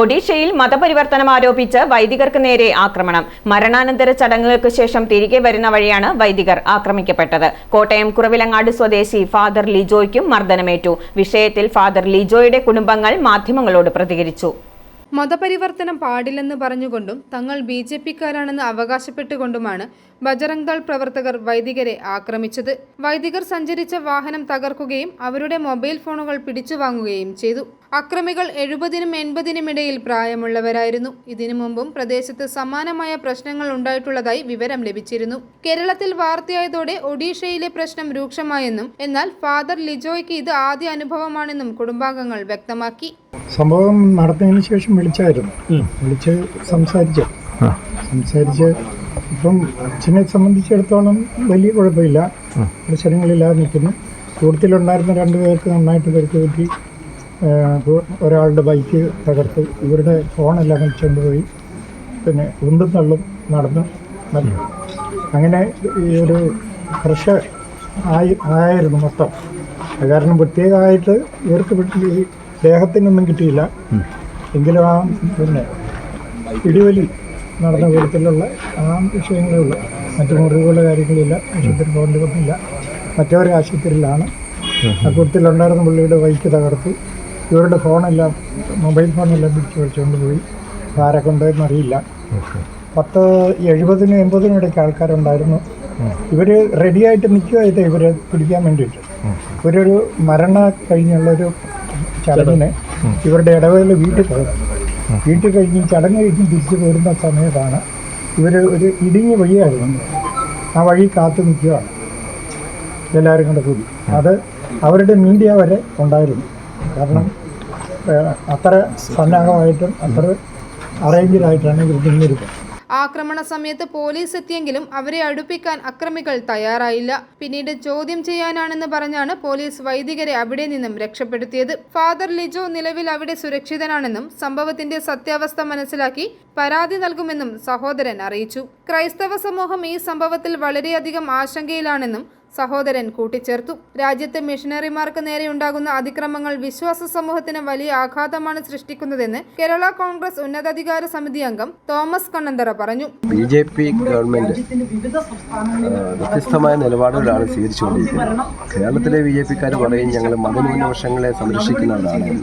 ഒഡീഷയിൽ മതപരിവർത്തനം ആരോപിച്ച് വൈദികർക്ക് നേരെ ആക്രമണം. മരണാനന്തര ചടങ്ങുകൾക്ക് ശേഷം തിരികെ വരുന്ന വഴിയാണ് വൈദികർ ആക്രമിക്കപ്പെട്ടത്. കോട്ടയം കുറവിലങ്ങാട് സ്വദേശി ഫാദർ ലിജോയ്ക്കും മർദ്ദനമേറ്റു. വിഷയത്തിൽ ഫാദർ ലിജോയുടെ കുടുംബങ്ങൾ മാധ്യമങ്ങളോട് പ്രതികരിച്ചു. മതപരിവർത്തനം പാടില്ലെന്ന് പറഞ്ഞുകൊണ്ടും തങ്ങൾ ബി ജെ പിക്കാരാണെന്ന് അവകാശപ്പെട്ടുകൊണ്ടുമാണ് ബജറംഗ് ദൾ പ്രവർത്തകർ വൈദികരെ ആക്രമിച്ചത്. വൈദികർ സഞ്ചരിച്ച വാഹനം തകർക്കുകയും അവരുടെ മൊബൈൽ ഫോണുകൾ പിടിച്ചു വാങ്ങുകയും ചെയ്തു. അക്രമികൾ എഴുപതിനും എൺപതിനും ഇടയിൽ പ്രായമുള്ളവരായിരുന്നു. ഇതിനു മുമ്പും പ്രദേശത്ത് സമാനമായ പ്രശ്നങ്ങൾ ഉണ്ടായിട്ടുള്ളതായി വിവരം ലഭിച്ചിരുന്നു. കേരളത്തിൽ വാർത്തയായതോടെ ഒഡീഷയിലെ പ്രശ്നം രൂക്ഷമായെന്നും എന്നാൽ ഫാദർ ലിജോയ്ക്ക് ഇത് ആദ്യ അനുഭവമാണെന്നും കുടുംബാംഗങ്ങൾ വ്യക്തമാക്കി. സംഭവം നടന്നതിന് ശേഷം വിളിച്ചായിരുന്നു. വിളിച്ച് സംസാരിച്ചു. സംസാരിച്ച് ഇപ്പം അച്ഛനെ സംബന്ധിച്ചിടത്തോളം വലിയ കുഴപ്പമില്ല. പ്രശ്നങ്ങളില്ലാതെ നിൽക്കുന്നു. കൂട്ടത്തിലുണ്ടായിരുന്ന രണ്ട് പേർക്ക് നന്നായിട്ട് പരിക്ക് പറ്റി. ഒരാളുടെ ബൈക്ക് തകർത്ത് ഇവരുടെ ഫോണെല്ലാം വലിച്ചുകൊണ്ട് പോയി. പിന്നെ ഉണ്ടും തള്ളും നടന്നു. നല്ല അങ്ങനെ ഈ ഒരു പ്രഷർ ആയി ആയിരുന്നു മൊത്തം. അത് കാരണം പ്രത്യേകമായിട്ട് ഇവർക്ക് ദേഹത്തിനൊന്നും കിട്ടിയില്ല. എങ്കിലും ആ പിന്നെ ഇടിവലി നടന്ന വിധത്തിലുള്ള ആ വിഷയങ്ങളേ ഉള്ളൂ. മറ്റു മുറിവുകളുടെ കാര്യങ്ങളില്ല ആശുപത്രി പോകേണ്ടി വന്നില്ല. മറ്റവരെ ആശുപത്രിയിലാണ്. ആ കൂട്ടത്തിലുണ്ടായിരുന്ന പുള്ളിയുടെ ബൈക്ക് തകർത്തു ഇവരുടെ ഫോണെല്ലാം മൊബൈൽ ഫോണെല്ലാം പിടിച്ച് വെച്ചുകൊണ്ട് പോയി. ആരെ കൊണ്ടുപോയെന്ന് അറിയില്ല. പത്ത് എഴുപതിനും എൺപതിനും ഇടയ്ക്ക് ആൾക്കാരുണ്ടായിരുന്നു. ഇവർ റെഡിയായിട്ട് നിൽക്കുമായിട്ട് ഇവരെ പിടിക്കാൻ വേണ്ടിയിട്ട്. ഇവരൊരു മരണ കഴിഞ്ഞുള്ളൊരു ചടങ്ങിന് ഇവരുടെ ഇടവേള വീട്ടിൽ പോകും വീട്ടിൽ കഴിഞ്ഞ് ചടങ്ങ് കഴിഞ്ഞ് തിരിച്ച് പോരുന്ന സമയത്താണ് ഇവർ ഒരു ഇടുങ്ങിയ വഴിയായിരുന്നു ആ വഴി കാത്തു നിൽക്കുകയാണ്. എല്ലാവരും കൂടെ കൂടി. അത് അവരുടെ മീഡിയ വരെ ഉണ്ടായിരുന്നു. കാരണം അത്ര സന്നാഹമായിട്ടും അത്ര അറേഞ്ചിലായിട്ടാണ് ഇവർ നിന്നിരുന്നത് ആക്രമണ സമയത്ത് പോലീസ് എത്തിയെങ്കിലും അവരെ അടുപ്പിക്കാൻ അക്രമികൾ തയ്യാറായില്ല. പിന്നീട് ചോദ്യം ചെയ്യാനാണെന്ന് പറഞ്ഞാണ് പോലീസ് വൈദികരെ അവിടെ നിന്നും രക്ഷപ്പെടുത്തിയത്. ഫാദർ ലിജോ നിലവിൽ അവിടെ സുരക്ഷിതനാണെന്നും സംഭവത്തിന്റെ സത്യാവസ്ഥ മനസ്സിലാക്കി പരാതി നൽകുമെന്നും സഹോദരൻ അറിയിച്ചു. ക്രൈസ്തവ സമൂഹം ഈ സംഭവത്തിൽ വളരെയധികം ആശങ്കയിലാണെന്നും സഹോദരൻ കൂട്ടിച്ചേർത്തു. രാജ്യത്തെ മിഷണറിമാർക്ക് നേരെയുണ്ടാകുന്ന അതിക്രമങ്ങൾ വിശ്വാസ സമൂഹത്തിന് വലിയ ആഘാതമാണ് സൃഷ്ടിക്കുന്നതെന്ന് കേരള കോൺഗ്രസ് ഉന്നതാധികാര സമിതി അംഗം തോമസ് കണ്ണന്തറ പറഞ്ഞു. ബി ജെ പി ഗവൺമെന്റ് വ്യത്യസ്തമായ നിലപാടുകളാണ് സ്വീകരിച്ചുകൊണ്ടിരിക്കുന്നത്. കേരളത്തിലെ ബി ജെ പിക്കാർ പറയും ഞങ്ങൾ മതന്യൂനപക്ഷങ്ങളെ സംരക്ഷിക്കുന്നവരാണ്.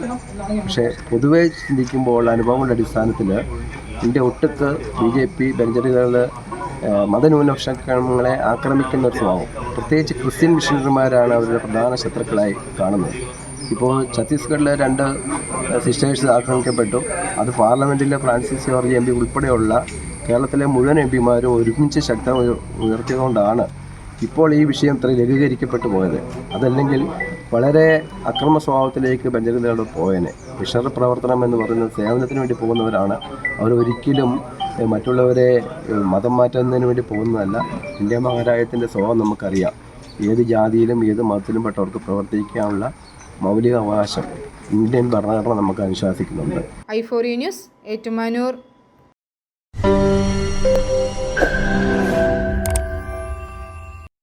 പക്ഷേ പൊതുവെ ചിന്തിക്കുമ്പോൾ അനുഭവങ്ങളുടെ അടിസ്ഥാനത്തിൽ ഇന്ത്യ ഒട്ടുക്ക് ബി ജെ പി ബെഞ്ചറുകൾ മതന്യൂനപക്ഷങ്ങളെ ആക്രമിക്കുന്ന ഒരു സ്വഭാവം. പ്രത്യേകിച്ച് ക്രിസ്ത്യൻ മിഷണറിമാരാണ് അവരുടെ പ്രധാന ശത്രുക്കളായി കാണുന്നത്. ഇപ്പോൾ ഛത്തീസ്ഗഡിലെ രണ്ട് സിസ്റ്റേഴ്സ് ആക്രമിക്കപ്പെട്ടു. അത് പാർലമെന്റിലെ ഫ്രാൻസിസ് ജോർജ് എം പി ഉൾപ്പെടെയുള്ള കേരളത്തിലെ മുഴുവൻ എം പിമാരും ഒരുമിച്ച് ശക്തം ഉയർ- ഉയർത്തിയതുകൊണ്ടാണ് ഇപ്പോൾ ഈ വിഷയം ഇത്ര ലഘൂകരിക്കപ്പെട്ടു പോയത്. അതല്ലെങ്കിൽ വളരെ അക്രമ സ്വഭാവത്തിലേക്ക് ബഞ്ചരിതകൾ പോയേനെ. മിഷണറി പ്രവർത്തനം എന്ന് പറയുന്നത് സേവനത്തിന് വേണ്ടി പോകുന്നവരാണ്. ഏഹ്, മറ്റുള്ളവരെ മതം മാറ്റുന്നതിന് വേണ്ടി പോകുന്നതല്ല. ഇന്ത്യ മഹാരാജ്യത്തിന്റെ സ്വഭാവം നമുക്കറിയാം. ഏത് ജാതിയിലും ഏത് മതത്തിലും പെട്ടവർക്ക് പ്രവർത്തിക്കാനുള്ള മൗലിക അവകാശം ഇന്ത്യൻ ഭരണഘടന നമുക്ക് അനുശാസിക്കുന്നുണ്ട്. I four news Ettumanoor.